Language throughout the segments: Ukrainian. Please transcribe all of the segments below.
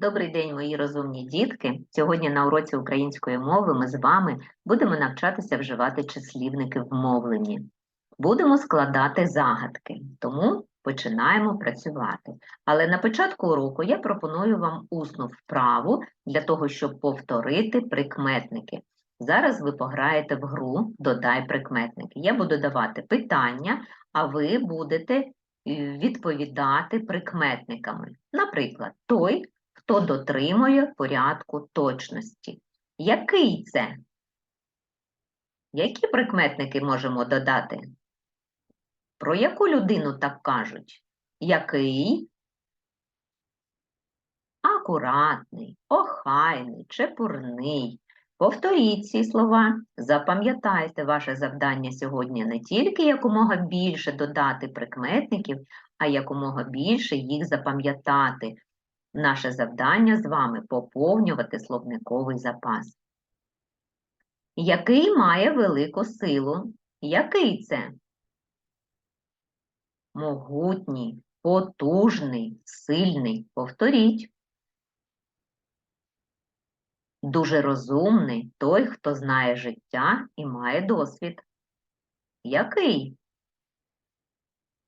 Добрий день, мої розумні дітки. Сьогодні на уроці української мови ми з вами будемо навчатися вживати числівники в мовленні. Будемо складати загадки, тому починаємо працювати. Але на початку уроку я пропоную вам усну вправу для того, щоб повторити прикметники. Зараз ви пограєте в гру Додай прикметники. Я буду давати питання, а ви будете е, відповідати прикметниками. Наприклад, той, хто дотримує порядку точності. Який це? Які прикметники можемо додати? Про яку людину так кажуть? Який? Акуратний, охайний, чепурний. Повторіть ці слова, запам'ятайте ваше завдання сьогодні не тільки якомога більше додати прикметників, а якомога більше їх запам'ятати. Наше завдання з вами поповнювати словниковий запас. Який має велику силу? Який це? Могутній, потужний, сильний. Повторіть. Дуже розумний той, хто знає життя і має досвід. Який?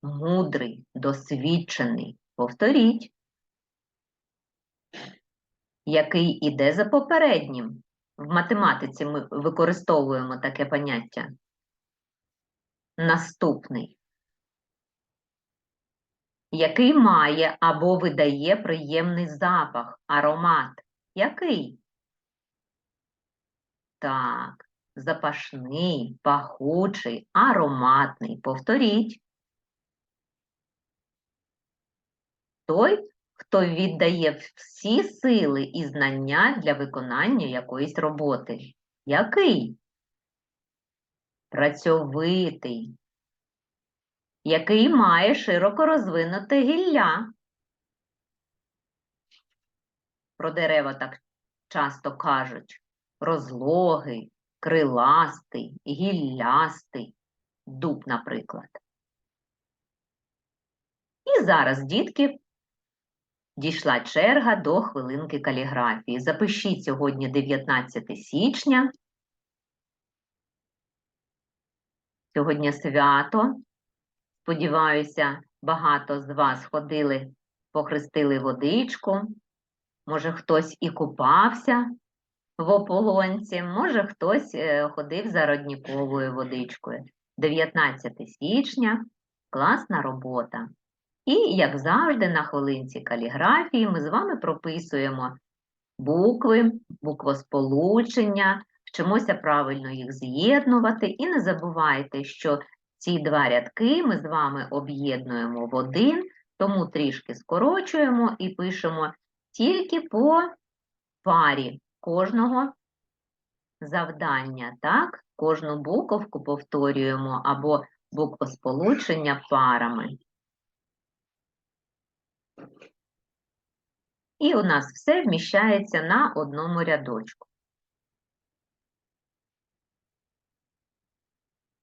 Мудрий, досвідчений. Повторіть який іде за попереднім. В математиці ми використовуємо таке поняття. Наступний. Який має або видає приємний запах, аромат. Який? Так, запашний, пахучий, ароматний. Повторіть. Той, хто віддає всі сили і знання для виконання якоїсь роботи. Який? Працьовитий. Який має широко розвинуте гілля. Про дерева так часто кажуть. Розлогий, криластий, гіллястий, дуб, наприклад. І зараз, дітки, Дійшла черга до хвилинки каліграфії. Запишіть сьогодні 19 січня. Сьогодні свято. Сподіваюся, багато з вас ходили, похрестили водичку. Може, хтось і купався в ополонці, може, хтось е, ходив за родніковою водичкою. 19 січня класна робота. І, як завжди, на хвилинці каліграфії ми з вами прописуємо букви, буквосполучення, вчимося правильно їх з'єднувати. І не забувайте, що ці два рядки ми з вами об'єднуємо в один, тому трішки скорочуємо і пишемо тільки по парі кожного завдання. так? Кожну буковку повторюємо або буквосполучення парами. І у нас все вміщається на одному рядочку.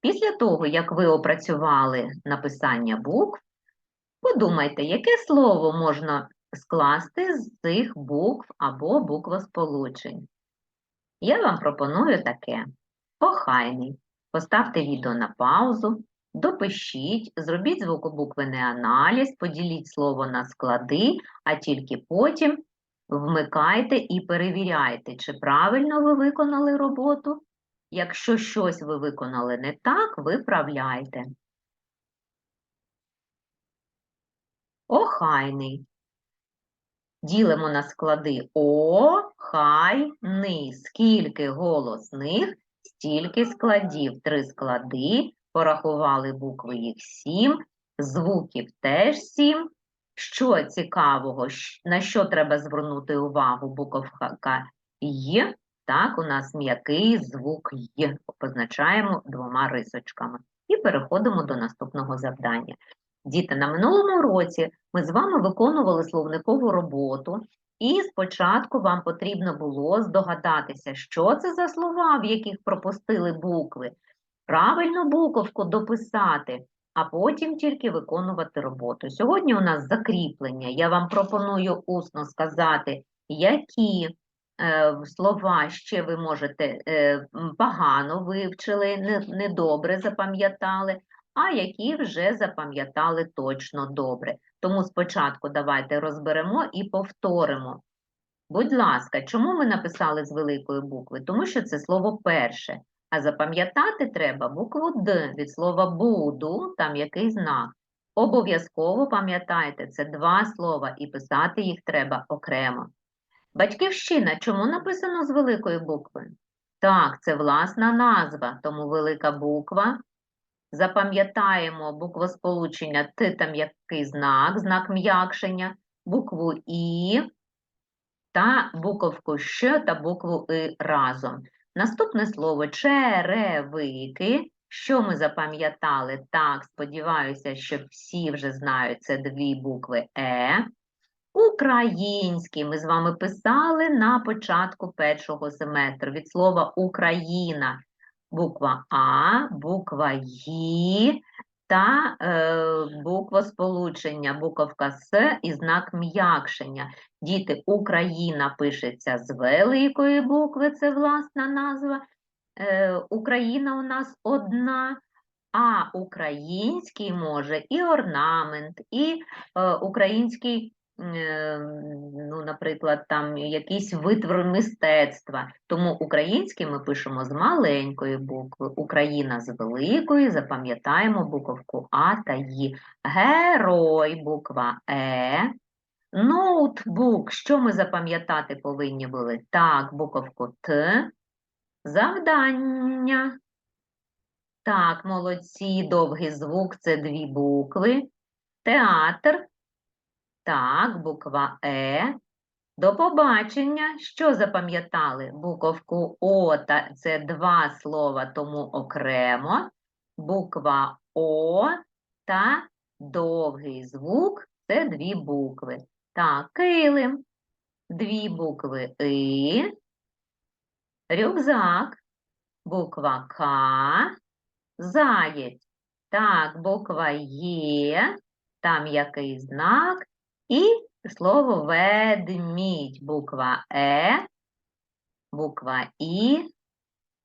Після того, як ви опрацювали написання букв, подумайте, яке слово можна скласти з цих букв або буквосполучень. Я вам пропоную таке: охайний. Поставте відео на паузу, Допишіть, зробіть звукобуквений аналіз, поділіть слово на склади, а тільки потім вмикайте і перевіряйте, чи правильно ви виконали роботу. Якщо щось ви виконали не так, виправляйте. Охайний. Ділимо на склади О, хай, ни. Скільки голосних, стільки складів. Три склади порахували букви їх сім, звуків теж сім. Що цікавого, на що треба звернути увагу буковка Й, так, у нас м'який звук Й, позначаємо двома рисочками. І переходимо до наступного завдання. Діти, на минулому році ми з вами виконували словникову роботу, і спочатку вам потрібно було здогадатися, що це за слова, в яких пропустили букви правильну буковку дописати, а потім тільки виконувати роботу. Сьогодні у нас закріплення. Я вам пропоную усно сказати, які е, слова ще ви можете е, погано вивчили, не- недобре запам'ятали, а які вже запам'ятали точно добре. Тому спочатку давайте розберемо і повторимо. Будь ласка, чому ми написали з великої букви? Тому що це слово перше. А запам'ятати треба букву Д від слова буду, там який знак. Обов'язково пам'ятайте, це два слова, і писати їх треба окремо. Батьківщина чому написано з великої букви? Так, це власна назва, тому велика буква. Запам'ятаємо буквосполучення Т, там який знак, знак м'якшення, букву І та буковку Щ та букву И разом. Наступне слово черевики. Що ми запам'ятали? Так, сподіваюся, що всі вже знають, це дві букви Е. Український ми з вами писали на початку першого семестру від слова Україна. Буква А, буква Ї та е, буква сполучення, буковка С і знак м'якшення. Діти, Україна пишеться з великої букви, це власна назва. Е, Україна у нас одна, а український може і орнамент, і е, український, ну, наприклад, там якийсь витвор мистецтва. Тому український ми пишемо з маленької букви, Україна з великої, запам'ятаємо буковку А та Ї. Герой, буква Е. Ноутбук, що ми запам'ятати повинні були? Так, буковку Т. Завдання. Так, молодці, довгий звук це дві букви. Театр. Так, буква Е. До побачення. Що запам'ятали? Буковку О та це два слова, тому окремо. Буква О та довгий звук це дві букви. Так, килим. Дві букви И. Рюкзак. Буква К. Заєць. Так, буква Є. Там який знак. І слово ведмідь. Буква Е. Буква І.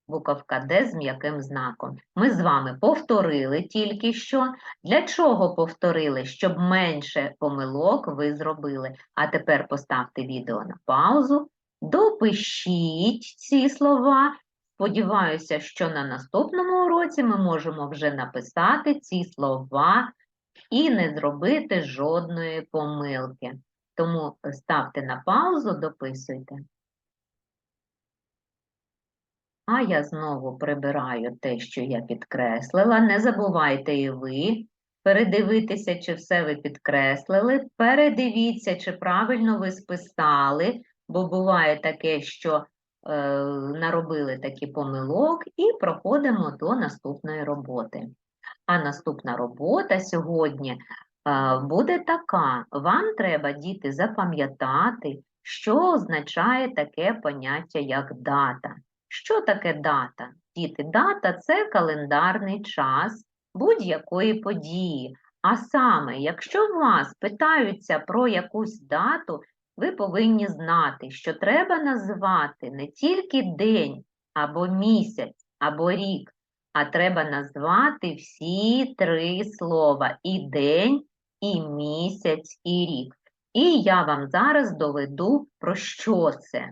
Буковка Д з м'яким знаком. Ми з вами повторили тільки що. Для чого повторили? Щоб менше помилок ви зробили. А тепер поставте відео на паузу, допишіть ці слова. Сподіваюся, що на наступному уроці ми можемо вже написати ці слова і не зробити жодної помилки. Тому ставте на паузу, дописуйте. А я знову прибираю те, що я підкреслила. Не забувайте і ви передивитися, чи все ви підкреслили. Передивіться, чи правильно ви списали, бо буває таке, що е, наробили такі помилок, і проходимо до наступної роботи. А наступна робота сьогодні е, буде така. Вам треба, діти, запам'ятати, що означає таке поняття, як дата. Що таке дата? Діти, дата це календарний час будь-якої події. А саме, якщо вас питаються про якусь дату, ви повинні знати, що треба назвати не тільки день або місяць, або рік, а треба назвати всі три слова і день, і місяць, і рік. І я вам зараз доведу, про що це.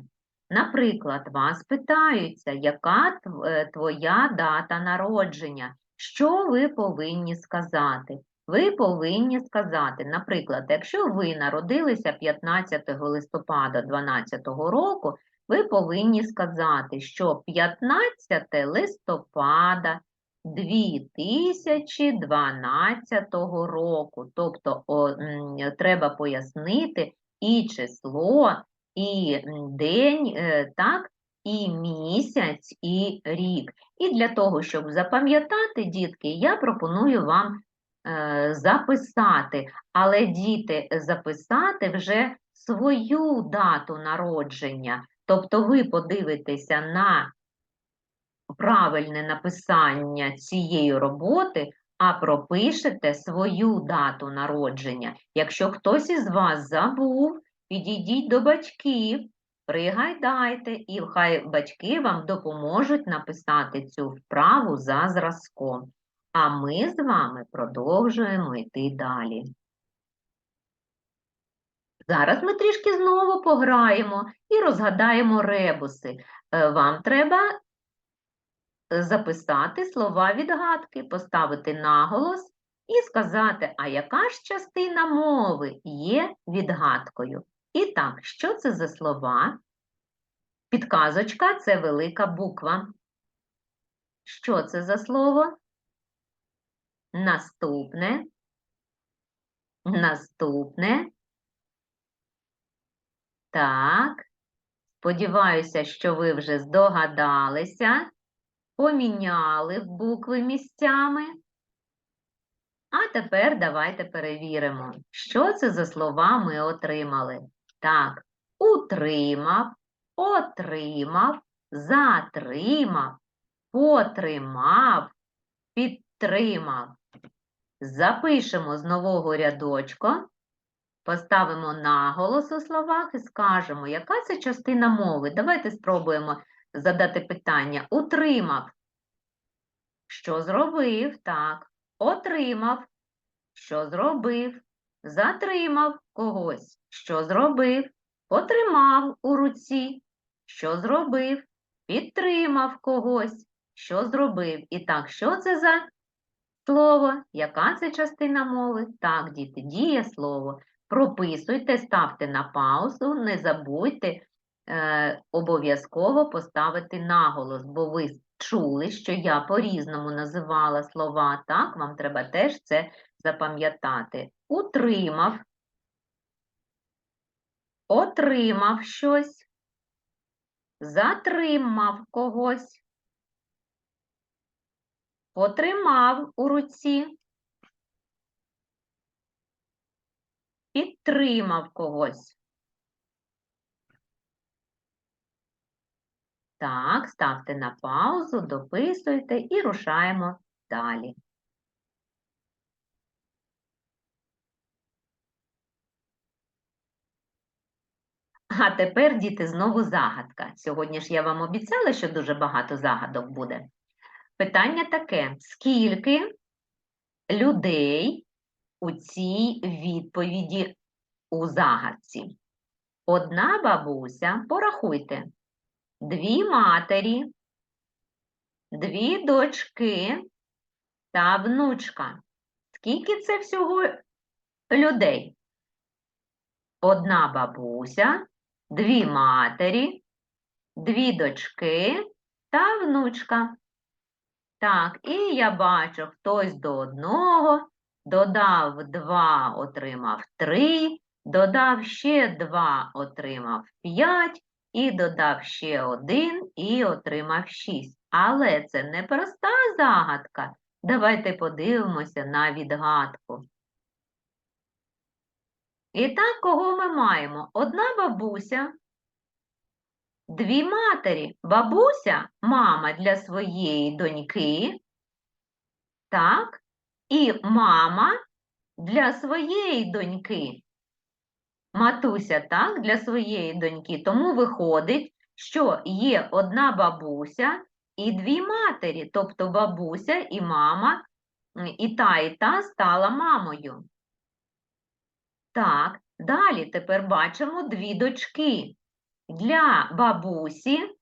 Наприклад, вас питаються, яка е, твоя дата народження? Що ви повинні сказати? Ви повинні сказати, наприклад, якщо ви народилися 15 листопада 2012 року, ви повинні сказати, що 15 листопада 2012 року. Тобто о, треба пояснити і число, і день, е, так, і місяць, і рік. І для того, щоб запам'ятати, дітки, я пропоную вам е, записати, але діти записати вже свою дату народження. Тобто ви подивитеся на правильне написання цієї роботи, а пропишете свою дату народження. Якщо хтось із вас забув підійдіть до батьків, пригайдайте, і хай батьки вам допоможуть написати цю вправу за зразком. А ми з вами продовжуємо йти далі. Зараз ми трішки знову пограємо і розгадаємо ребуси. Е, Вам треба записати слова відгадки, поставити наголос і сказати, а яка ж частина мови є відгадкою? І так, що це за слова? Підказочка це велика буква. Що це за слово? Наступне. Наступне. Так. Сподіваюся, що ви вже здогадалися, поміняли букви місцями. А тепер давайте перевіримо, що це за слова ми отримали. Так, утримав, отримав, затримав, потримав, підтримав. Запишемо з нового рядочка, поставимо наголос у словах і скажемо, яка це частина мови. Давайте спробуємо задати питання. Утримав. Що зробив? Так. Отримав. Що зробив? Затримав когось. Що зробив? Потримав у руці. Що зробив? Підтримав когось. Що зробив? І так, що це за слово? Яка це частина мови? Так, діти, діє слово. Прописуйте, ставте на паузу, не забудьте е, обов'язково поставити наголос, бо ви чули, що я по-різному називала слова, так? Вам треба теж це запам'ятати. Утримав, отримав щось, затримав когось, потримав у руці, підтримав когось. Так, ставте на паузу, дописуйте і рушаємо далі. А тепер, діти, знову загадка. Сьогодні ж я вам обіцяла, що дуже багато загадок буде. Питання таке: скільки людей у цій відповіді у загадці? Одна бабуся, порахуйте, дві матері, дві дочки та внучка. Скільки це всього людей? Одна бабуся, дві матері, дві дочки та внучка. Так, і я бачу, хтось до одного, додав два, отримав три, додав ще два, отримав п'ять, і додав ще один і отримав шість. Але це не проста загадка. Давайте подивимося на відгадку. І так, кого ми маємо? Одна бабуся, дві матері. Бабуся мама для своєї доньки, так, і мама для своєї доньки. Матуся, так, для своєї доньки. Тому виходить, що є одна бабуся і дві матері, тобто бабуся і мама, і та, і та стала мамою. Так, далі тепер бачимо дві дочки. Для бабусі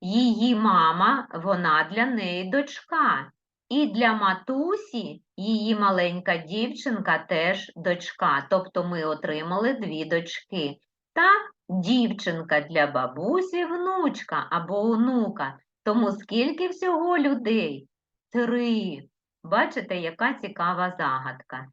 її мама, вона для неї дочка. І для матусі її маленька дівчинка теж дочка. Тобто ми отримали дві дочки. Та дівчинка для бабусі внучка або онука. Тому скільки всього людей? Три. Бачите, яка цікава загадка.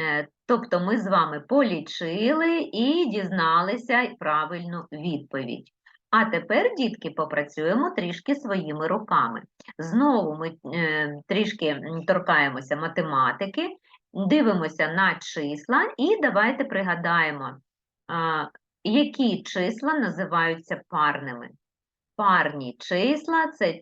Е, Тобто ми з вами полічили і дізналися правильну відповідь. А тепер, дітки, попрацюємо трішки своїми руками. Знову ми е, трішки торкаємося математики, дивимося на числа і давайте пригадаємо, які числа називаються парними. Парні числа це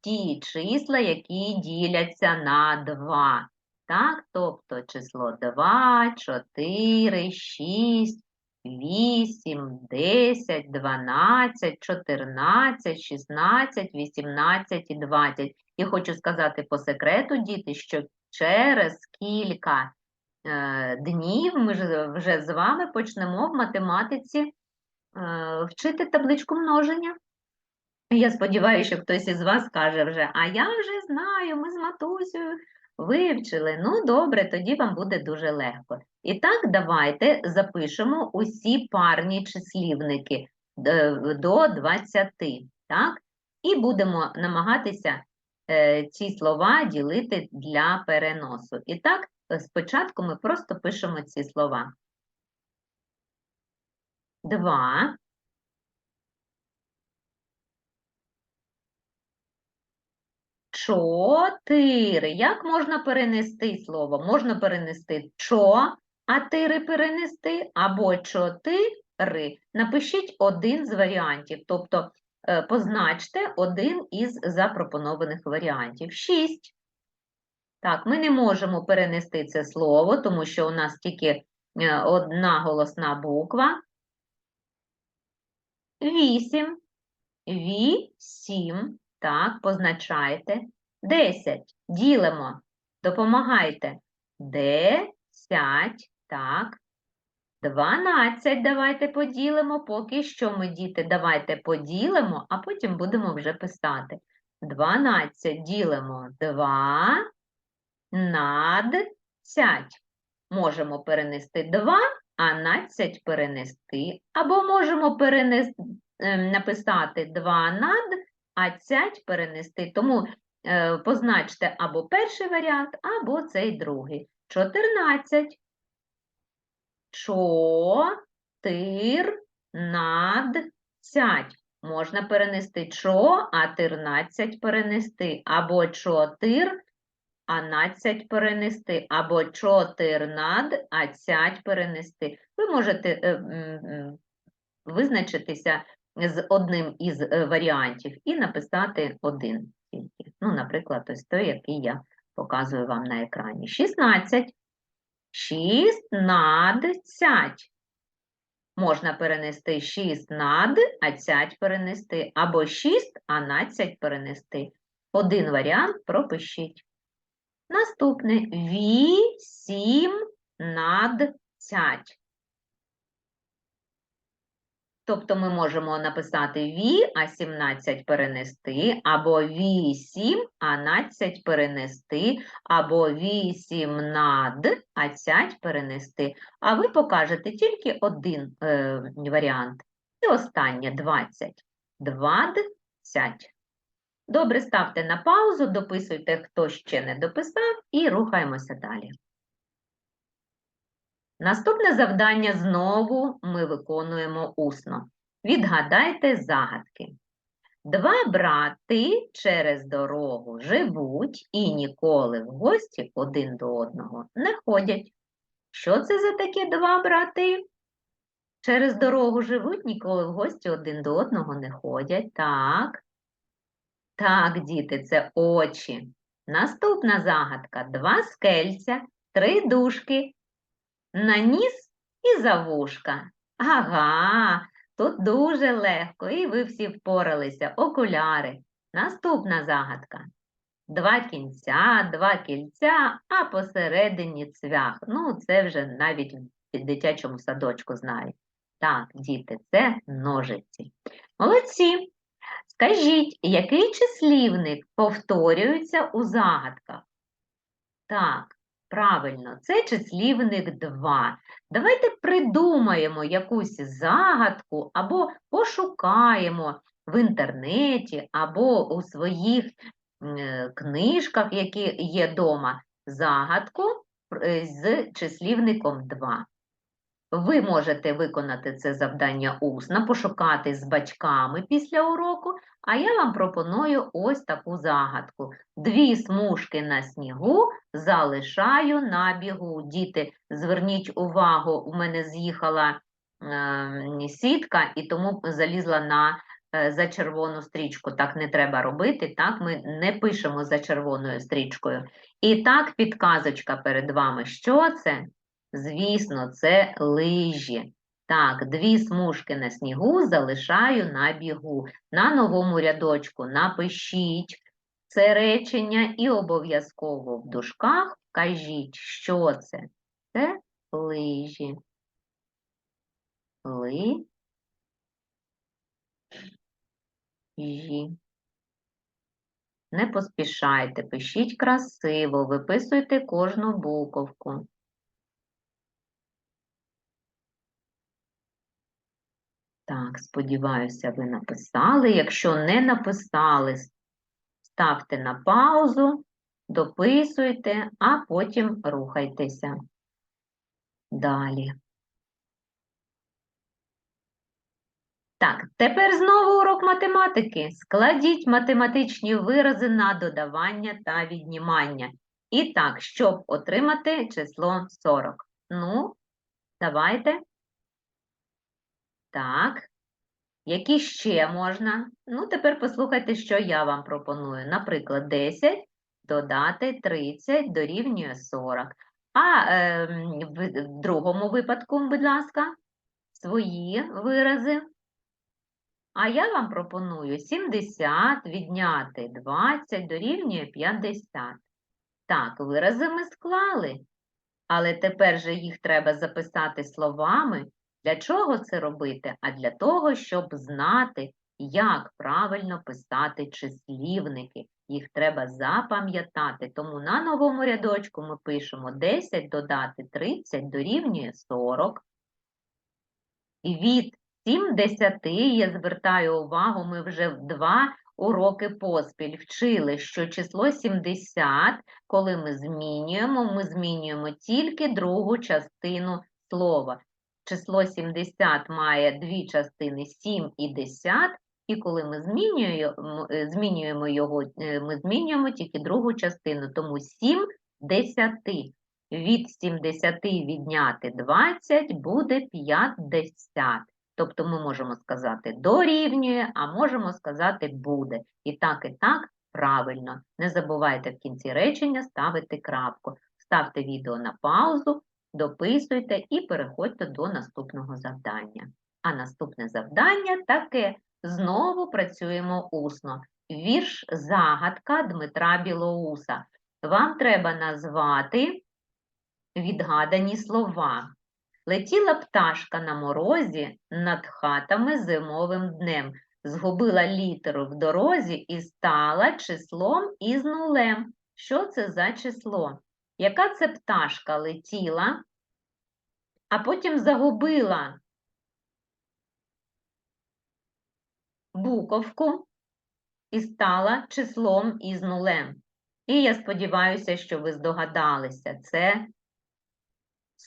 ті числа, які діляться на 2. Так, тобто число 2, 4, 6, 8, 10, 12, 14, 16, 18 і 20. І хочу сказати по секрету, діти, що через кілька е, днів ми вже з вами почнемо в математиці е, вчити табличку множення. Я сподіваюся, що хтось із вас каже вже, а я вже знаю, ми з матусею вивчили. Ну, добре, тоді вам буде дуже легко. І так, давайте запишемо усі парні числівники е, до 20, так? І будемо намагатися е, ці слова ділити для переносу. І так, спочатку ми просто пишемо ці слова. 2, Чотири. Як можна перенести слово? Можна перенести чо, а тири перенести, або чотири. Напишіть один з варіантів, тобто е, позначте один із запропонованих варіантів. Шість. Так, ми не можемо перенести це слово, тому що у нас тільки е, одна голосна буква. Вісім. Вісім. Так, позначайте. 10. Ділимо. Допомагайте. 10. Так. 12. Давайте поділимо. Поки що ми, діти, давайте поділимо, а потім будемо вже писати. 12 ділимо 2 над 5. Можемо перенести 2, а надцять перенести. Або можемо перенести, написати 2 над а цять перенести. Тому е, позначте або перший варіант, або цей другий. 14. Чотирнадцять. Можна перенести чо, а тирнадцять перенести, або чотир, а надцять перенести, або чотирнад, а цять перенести. Ви можете е, м, визначитися з одним із е, варіантів і написати один тільки. Ну, наприклад, ось той, який я показую вам на екрані. 16. 16. Можна перенести 6 над, а цять перенести, або 6, а надцять перенести. Один варіант пропишіть. Наступне 8 над цять. Тобто ми можемо написати ві, а 17 перенести, або 8, а 12 перенести, або 8 над, а 5 перенести. А ви покажете тільки один е, варіант. І останнє 20. 20. Добре, ставте на паузу, дописуйте, хто ще не дописав, і рухаємося далі. Наступне завдання знову ми виконуємо усно. Відгадайте загадки. Два брати через дорогу живуть і ніколи в гості один до одного не ходять. Що це за такі два брати? Через дорогу живуть, ніколи в гості один до одного не ходять. Так. Так, діти, це очі. Наступна загадка. Два скельця, три дужки на ніс і за вушка. Ага, тут дуже легко, і ви всі впоралися. Окуляри. Наступна загадка. Два кінця, два кільця, а посередині цвях. Ну, це вже навіть в дитячому садочку знають. Так, діти, це ножиці. Молодці. Скажіть, який числівник повторюється у загадках? Так, Правильно, це числівник 2. Давайте придумаємо якусь загадку або пошукаємо в інтернеті, або у своїх е, книжках, які є вдома, загадку е, з числівником 2. Ви можете виконати це завдання усно, пошукати з батьками після уроку, а я вам пропоную ось таку загадку. Дві смужки на снігу залишаю на бігу. Діти, зверніть увагу, у мене з'їхала е, сітка і тому залізла на е, за червону стрічку. Так не треба робити, так ми не пишемо за червоною стрічкою. І так, підказочка перед вами. Що це? Звісно, це лижі. Так, дві смужки на снігу залишаю на бігу. На новому рядочку напишіть це речення і обов'язково в дужках кажіть, що це. Це лижі. Лижі. Не поспішайте, пишіть красиво, виписуйте кожну буковку. Так, сподіваюся, ви написали. Якщо не написали, ставте на паузу, дописуйте, а потім рухайтеся далі. Так, тепер знову урок математики. Складіть математичні вирази на додавання та віднімання. І так, щоб отримати число 40. Ну, давайте. Так. Які ще можна? Ну, тепер послухайте, що я вам пропоную. Наприклад, 10 додати 30 дорівнює 40. А е, в, другому випадку, будь ласка, свої вирази. А я вам пропоную 70 відняти 20 дорівнює 50. Так, вирази ми склали, але тепер же їх треба записати словами. Для чого це робити? А для того, щоб знати, як правильно писати числівники. Їх треба запам'ятати. Тому на новому рядочку ми пишемо 10 додати 30 дорівнює 40. І від 70 я звертаю увагу, ми вже в два уроки поспіль вчили, що число 70, коли ми змінюємо, ми змінюємо тільки другу частину слова. Число 70 має дві частини 7 і 10, і коли ми змінюємо, е, змінюємо його, е, ми змінюємо тільки другу частину, тому 7 десяти. Від 70 відняти 20 буде 50. Тобто ми можемо сказати дорівнює, а можемо сказати буде. І так, і так правильно. Не забувайте в кінці речення ставити крапку. Ставте відео на паузу, дописуйте і переходьте до наступного завдання. А наступне завдання таке. Знову працюємо усно. Вірш загадка Дмитра Білоуса. Вам треба назвати відгадані слова. Летіла пташка на морозі над хатами зимовим днем, згубила літеру в дорозі і стала числом із нулем. Що це за число? Яка це пташка летіла, а потім загубила буковку і стала числом із нулем. І я сподіваюся, що ви здогадалися, це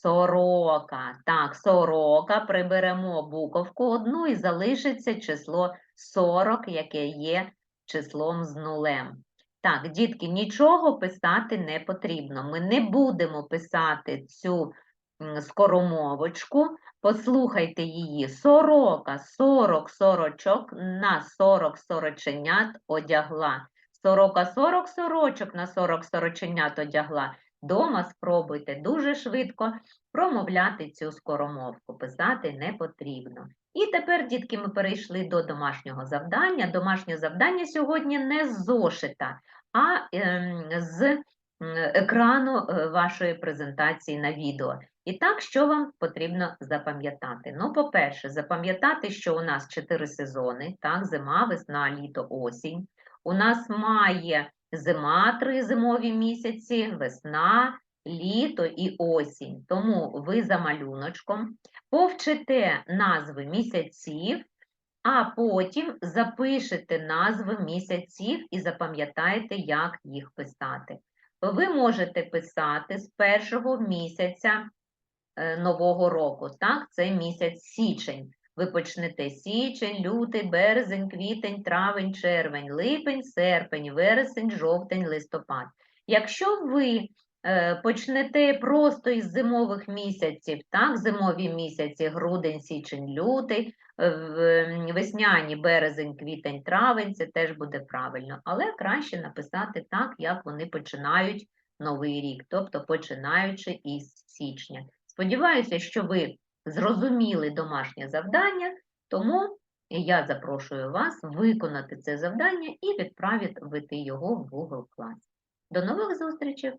Сорока. Так, сорока. Приберемо буковку одну і залишиться число 40, яке є числом з нулем. Так, дітки, нічого писати не потрібно. Ми не будемо писати цю скоромовочку. Послухайте її. Сорока, 40 сорочок на 40 сороченят одягла. Сорока 40 сорочок на 40 сороченят одягла. Дома спробуйте дуже швидко промовляти цю скоромовку, писати не потрібно. І тепер, дітки, ми перейшли до домашнього завдання. Домашнє завдання сьогодні не з зошита, а ем, з екрану е, вашої презентації на відео. І так, що вам потрібно запам'ятати? Ну, по-перше, запам'ятати, що у нас чотири сезони, так, зима, весна, літо, осінь. У нас має зима три зимові місяці, весна, літо і осінь. Тому ви за малюночком повчите назви місяців, а потім запишете назви місяців і запам'ятаєте, як їх писати. Ви можете писати з першого місяця е, нового року, так, це місяць січень. Ви почнете січень, лютий, березень, квітень, травень, червень, липень, серпень, вересень, жовтень, листопад. Якщо ви почнете просто із зимових місяців, так, зимові місяці, грудень, січень, лютий, е, весняні, березень, квітень, травень, це теж буде правильно. Але краще написати так, як вони починають новий рік, тобто починаючи із січня. Сподіваюся, що ви зрозуміли домашнє завдання, тому я запрошую вас виконати це завдання і відправити його в Google Class. До нових зустрічей!